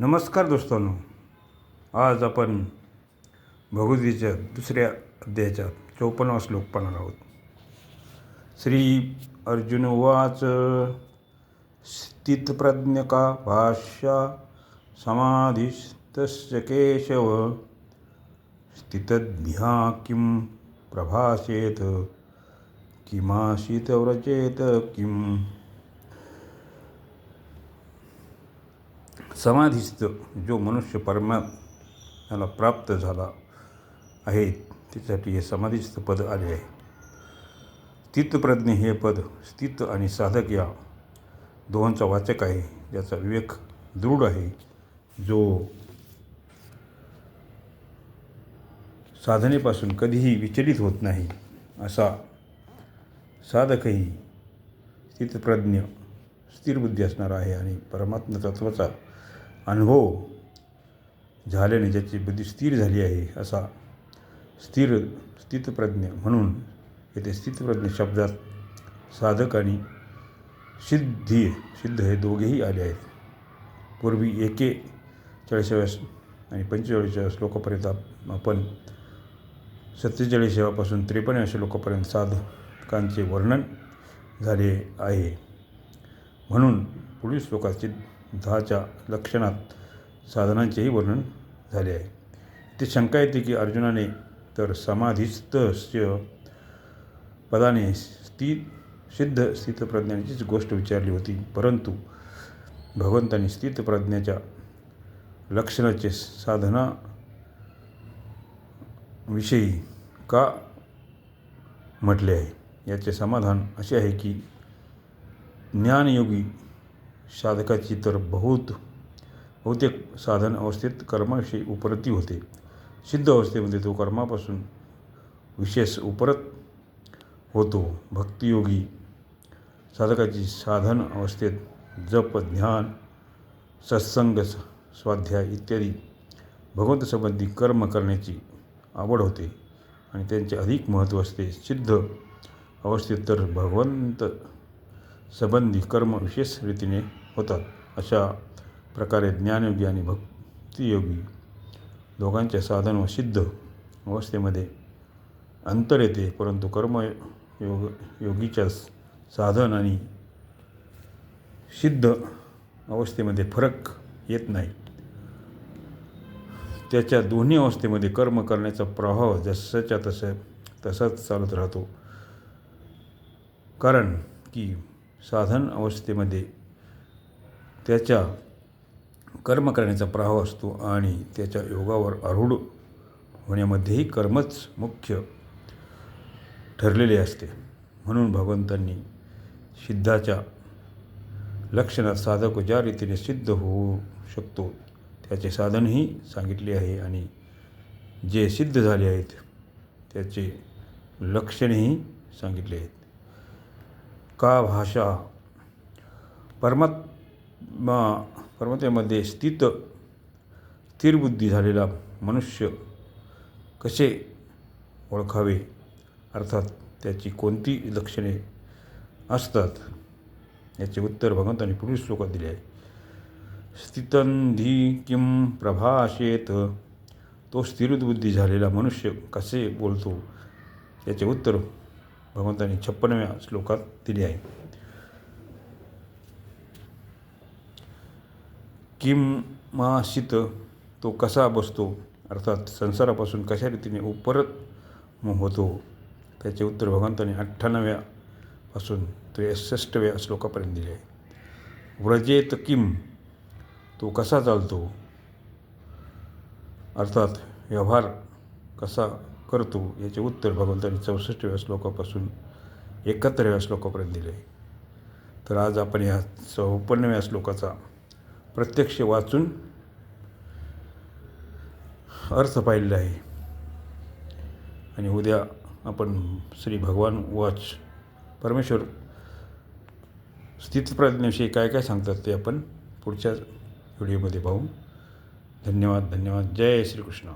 नमस्कार दोस्तांनो. आज आपण भगवद्गीतेच्या दुसऱ्या अध्यायाच्या चौपन्नावा श्लोक पाहणार आहोत. श्री अर्जुन स्थितप्रज्ञ स्थितप्रज्ञका भाष्या समाधिस्तस्य केशव स्थितज्ञा किं प्रभाषेत किमाशित व्रजेत किम? समाधीस्थ जो मनुष्य परमात्म्याला प्राप्त झाला आहे त्यासाठी हे समाधीस्थ पद आले आहे. स्थितप्रज्ञ हे पद स्थित आणि साधक या दोहांचा वाचक आहे ज्याचा विवेक दृढ आहे जो साधनेपासून कधीही विचलित होत नाही असा साधकही स्थितप्रज्ञ स्थिरबुद्धी असणारा आहे आणि परमात्मा तत्वाचा अनुभव हो, झाल्याने ज्याची बुद्धी स्थिर झाली आहे असा स्थिर स्थितप्रज्ञ म्हणून येथे स्थितप्रज्ञ शब्दात साधक आणि सिद्धी सिद्ध हे दोघेही आले आहेत. पूर्वी एके चाळीसाव्या आणि पंचेचाळीसाव्या श्लोकापर्यंत आपण सत्तेचाळीसाव्यापासून त्रेपन्नव्या श्लोकापर्यंत साधकांचे वर्णन झाले आहे. म्हणून पुढील श्लोकाचे दहाच्या लक्षणात साधनांचेही वर्णन झाले आहे. ते शंका येते की अर्जुनाने तर समाधीस्थस्य पदाने स्थित सिद्ध स्थितप्रज्ञांचीच गोष्ट विचारली होती. परंतु भगवंतांनी स्थितप्रज्ञाच्या लक्षणाचे साधना विषयी का म्हटले आहे? याचे समाधान असे आहे की ज्ञानयोगी साधकाची तर बहुत बहुतेक साधन अवस्थेत कर्माविषयी उपरती होते. सिद्ध अवस्थेमध्ये तो कर्मापासून विशेष उपरत होतो. भक्तियोगी साधकाची साधन अवस्थेत जप ध्यान सत्संग स्वाध्याय इत्यादी भगवंतसंबंधी कर्म करण्याची आवड होते आणि त्यांचे अधिक महत्त्व असते. सिद्ध अवस्थेत तर भगवंत संबंधी कर्म विशेष रीतीने होतात. अशा प्रकारे ज्ञानयोगी आणि भक्तियोगी दोघांच्या साधन व सिद्ध अवस्थेमध्ये अंतर येते. परंतु कर्मयोग योगीच्या साधन आणि सिद्ध अवस्थेमध्ये फरक येत नाही. त्याच्या दोन्ही अवस्थेमध्ये कर्म करण्याचा प्रभाव जसाच्या तसं तसाच चालत राहतो. कारण की साधन अवस्थेमध्ये त्याच्या कर्म करण्याचा प्रभाव असतो आणि त्याच्या योगावर आरूढ होण्यामध्येही कर्मच मुख्य ठरलेले असते. म्हणून भगवंतांनी सिद्धाच्या लक्षणात साधक ज्या रीतीने सिद्ध होऊ शकतो त्याचे साधनही सांगितले आहे आणि जे सिद्ध झाले आहेत त्याचे लक्षणेही सांगितले आहेत. का भाषा परमात् मा परमात्म्यामध्ये स्थित स्थिरबुद्धी झालेला मनुष्य कसे ओळखावे? अर्थात त्याची कोणती लक्षणे असतात? याचे उत्तर भगवंतांनी पुढील श्लोकात दिले आहे. स्थितंधी किं प्रभाषेत तो स्थिरबुद्धी झालेला मनुष्य कसे बोलतो? याचे उत्तर भगवंतांनी छप्पनव्या श्लोकात दिले आहे. किमाशित तो कसा बसतो? अर्थात संसारापासून कशा रीतीने उपरत होतो? त्याचे उत्तर भगवंताने अठ्ठ्याण्णव्यापासून त्रेसष्टव्या श्लोकापर्यंत दिले. आहे व्रजेत किम? तो कसा चालतो? अर्थात व्यवहार कसा करतो? याचे उत्तर भगवंताने चौसष्टव्या श्लोकापासून एकाहत्तराव्या श्लोकापर्यंत दिले. आहे तर आज आपण या चौपन्नव्या श्लोकाचा प्रत्यक्ष वाचून अर्थ पाहिलेला आहे. आणि उद्या आपण श्री भगवान वाच परमेश्वर स्थितप्रज्ञेविषयी काय काय सांगतात ते आपण पुढच्या व्हिडिओमध्ये पाहू. धन्यवाद धन्यवाद. जय श्रीकृष्ण.